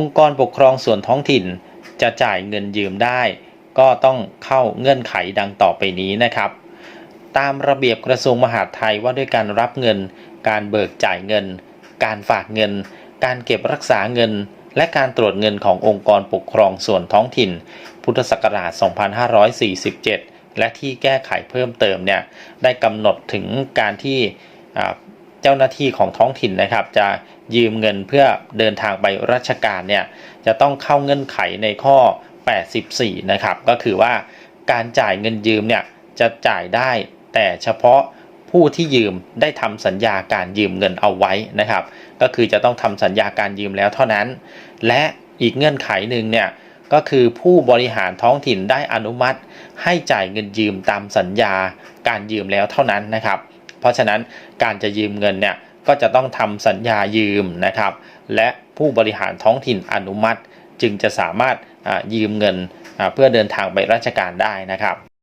องค์กรปกครองส่วนท้องถิ่นจะจ่ายเงินยืมได้ ก็ต้องเข้าเงื่อนไขดังต่อไปนี้นะครับ ตามระเบียบกระทรวงมหาดไทยว่าด้วยการรับเงิน การเบิกจ่ายเงิน การฝากเงิน การเก็บรักษาเงิน และการตรวจเงินขององค์กรปกครองส่วนท้องถิ่น พุทธศักราช 2547 และที่แก้ไขเพิ่มเติมเนี่ยได้กำหนดถึงการที่ เจ้าหน้าที่ของท้องถิ่นนะครับ จะยืมเงินเพื่อเดินทางไปราชการเนี่ยจะต้องเข้าเงื่อนไขในข้อ 84 นะครับ ก็คือว่าการจ่ายเงินยืมเนี่ยจะจ่ายได้แต่เฉพาะผู้ที่ยืมได้ทำสัญญาการยืมเงินเอาไว้นะครับ ก็คือจะต้องทำสัญญาการยืมแล้วเท่านั้น และอีกเงื่อนไขหนึ่งเนี่ยก็คือผู้บริหารท้องถิ่นได้อนุมัติ ให้จ่ายเงินยืมตามสัญญาการยืมแล้วเท่านั้นนะครับ เพราะฉะนั้นการจะยืมเงินเนี่ยก็จะต้องทำสัญญายืมนะครับ และผู้บริหารท้องถิ่นอนุมัติ จึงจะสามารถยืมเงินเพื่อเดินทางไปราชการได้นะครับ